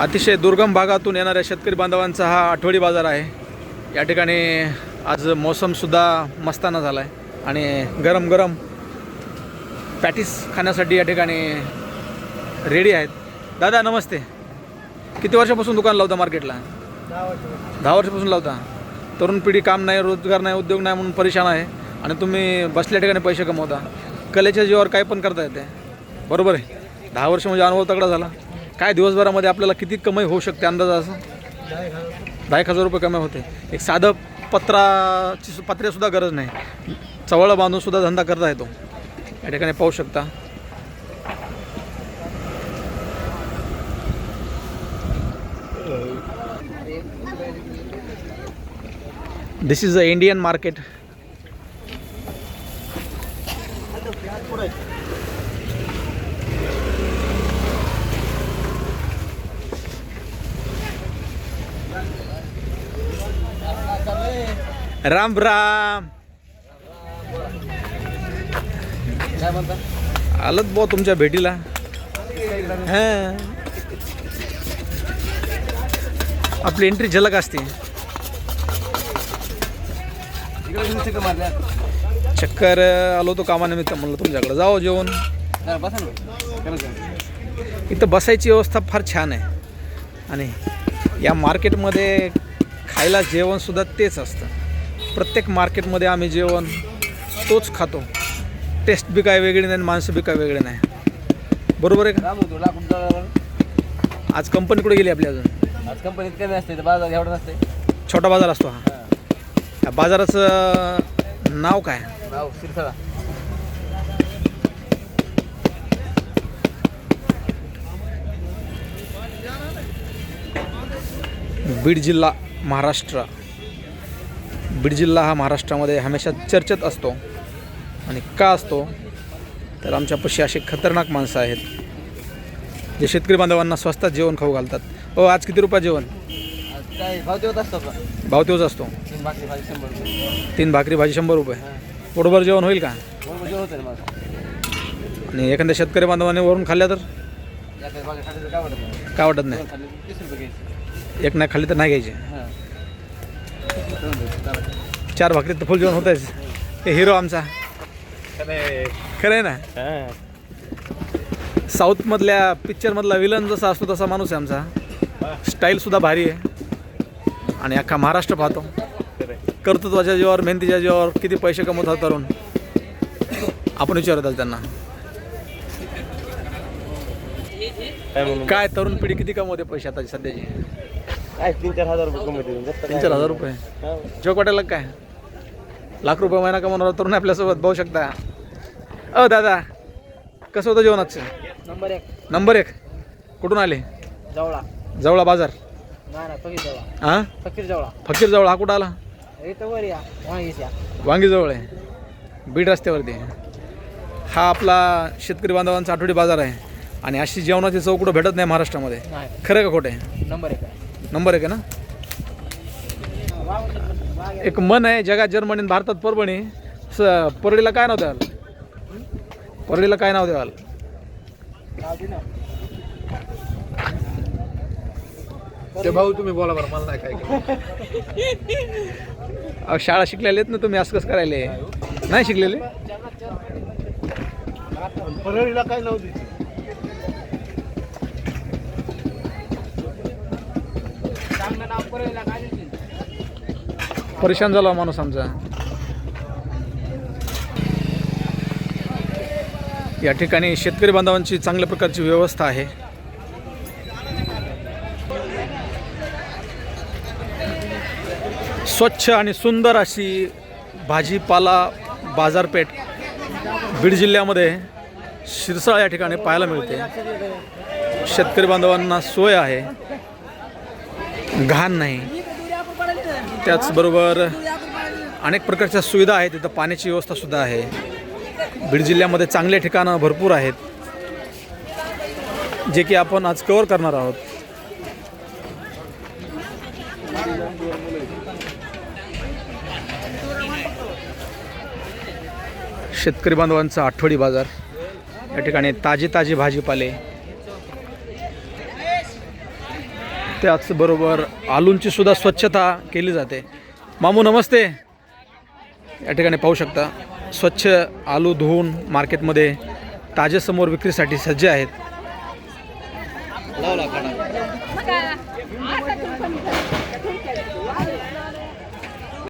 अतिशय दुर्गम भागातून येणाऱ्या शेतकरी बांधवांचा हा आठवडी बाजार आहे. या ठिकाणी आज मोसमसुद्धा मस्ताना झाला आहे आणि गरम गरम पॅटीस खाण्यासाठी या ठिकाणी रेडी आहेत. दादा नमस्ते. किती वर्षापासून दुकान लावता मार्केटला? दहा वर्षापासून लावता. तरुण पिढी काम नाही रोजगार नाही उद्योग नाही म्हणून परेशान आहे आणि तुम्ही बसल्या ठिकाणी पैसे कमवता. कलेच्या जीवावर काय पण करता येते. बरोबर आहे. दहा वर्ष म्हणजे अनुभव तगडा झाला. काय दिवसभरामध्ये आपल्याला किती कमाई होऊ शकते अंदाज असं? दहा एक हजार रुपये कमाई होते. एक साधं पत्राची सु- पत्र्यासुद्धा गरज नाही. चवळ बांधूनसुद्धा धंदा करता येतो. या ठिकाणी पाहू शकता. This is a Indian market Ram Ram. काय म्हणता आलत बुवा तुमच्या भेटीला. हां. आपली एंट्री झलक असते. इकडे चक्कर मारल्या चक्कर आलो तो कामानिमित्त म्हणलं तुमच्याकडे. जाओ जेवण. जरा बसा ना खरंच आहे. इथं बसायची व्यवस्था फार छान आहे. आणि या मार्केटमध्ये खायला जेवणसुद्धा तेच असतं. प्रत्येक मार्केटमध्ये आम्ही जेवण तोच खातो. टेस्ट बी काय वेगळी नाही आणि माणसं बी काय वेगळे नाही. बरोबर आहे का. आज कंपनी कुठे गेली आपली अजून? आज कंपनीत कमी असते बाजार एवढं नसते छोटा बाजार असतो हा. या बाजाराचं नाव काय? शिरसाळा. बीड जिल्हा महाराष्ट्र. बीड जिल्हा हा महाराष्ट्रामध्ये हमेशा चर्चेत असतो आणि का असतो? तर आमच्यापाशी असे खतरनाक माणसं आहेत. जे शेतकरी बांधवांना स्वस्तात जेवण खाऊ घालतात. हो आज किती रुपये जेवण? भाव असतो तेवच असतो. तीन भाकरी भाजी शंभर रुपये. पोटभर जेवण होईल का? आणि एखाद्या शेतकरी बांधवाने वरून खाल्ल्या तर? काय वाटत नाही? एक नाही खाल्ली तर नाही घ्यायची. चार भाकरीत तर फुल जेवण होतंच हे हिरो आमचा. खरं आहे. ना? साऊथमधल्या पिक्चरमधला विलन जसा असतो तसा माणूस आहे आमचा. स्टाईलसुद्धा भारी आहे. आणि अख्खा महाराष्ट्र पाहतो. कर्तृत्वाच्या जीवावर मेहनतीच्या जीवावर किती पैसे कमवतात तरुण. आपण विचारतात त्यांना. काय तरुण पिढी किती कमवते पैसे आता सध्याची? काय? तीन चार हजार रुपये कमवते. तीन चार हजार रुपये. जोक वाटायला काय? लाख रुपये महिना कमवणार तरुण आपल्यासोबत पाहू शकता. अ दादा कसं होतं जेवण आजचं नंबर एक. नंबर एक. कुठून आले? जवळा. जवळा बाजार. नाही फकीर जवळा. हां फकीर जवळा. फकीर जवळ. हा कुठं आला? इथं वर या. वांगीस या. वांगी जवळ आहे. बीड रस्त्यावरती. हा आपला शेतकरी बांधवांचा आठवडी बाजार आहे. आणि अशी जेवणाची चव कुठं भेटत नाही महाराष्ट्रामध्ये. नाही. खरं का खोटं आहे? नंबर एक आहे. नंबर एक आहे ना? एक मन आहे जगात जर्मनी आणि भारतात परभणी. स परळीला काय नाव द्याल? परळीला काय नाव द्याल? ते भाऊ तुम्ही बोला बरं मला नाही काय शाळा शिकलेले आहेत ना तुम्ही असं कसं करायले? नाही शिकलेले? परळीला काय नव्हती परेशान झाला माणूस आमचा. या ठिकाणी शेतकरी बांधवांची चांगल्या प्रकारची व्यवस्था आहे. स्वच्छ आणि सुंदर अशी भाजीपाला बाजारपेठ बीड जिल्ह्यामध्ये शिरसाळ या ठिकाणी पाहायला मिळते. शेतकरी बांधवांना सोय आहे. घाण नाही. त्याचबरोबर अनेक प्रकारच्या सुविधा आहेत. तिथं पाण्याची व्यवस्थासुद्धा आहे. बीड जिल्ह्यामध्ये चांगले ठिकाणं भरपूर आहेत. जे की आपण आज कवर करणार आहोत. शेतकरी बांधवांचा आठवडी बाजार. या ठिकाणी ताजे ताजे भाजीपाले त्याचबरोबर आलूंची सुद्धा स्वच्छता केली जाते. मामू नमस्ते. या ठिकाणी पाहू शकता स्वच्छ आलू धुवून मार्केटमध्ये ताजे समोर विक्रीसाठी सज्ज आहेत.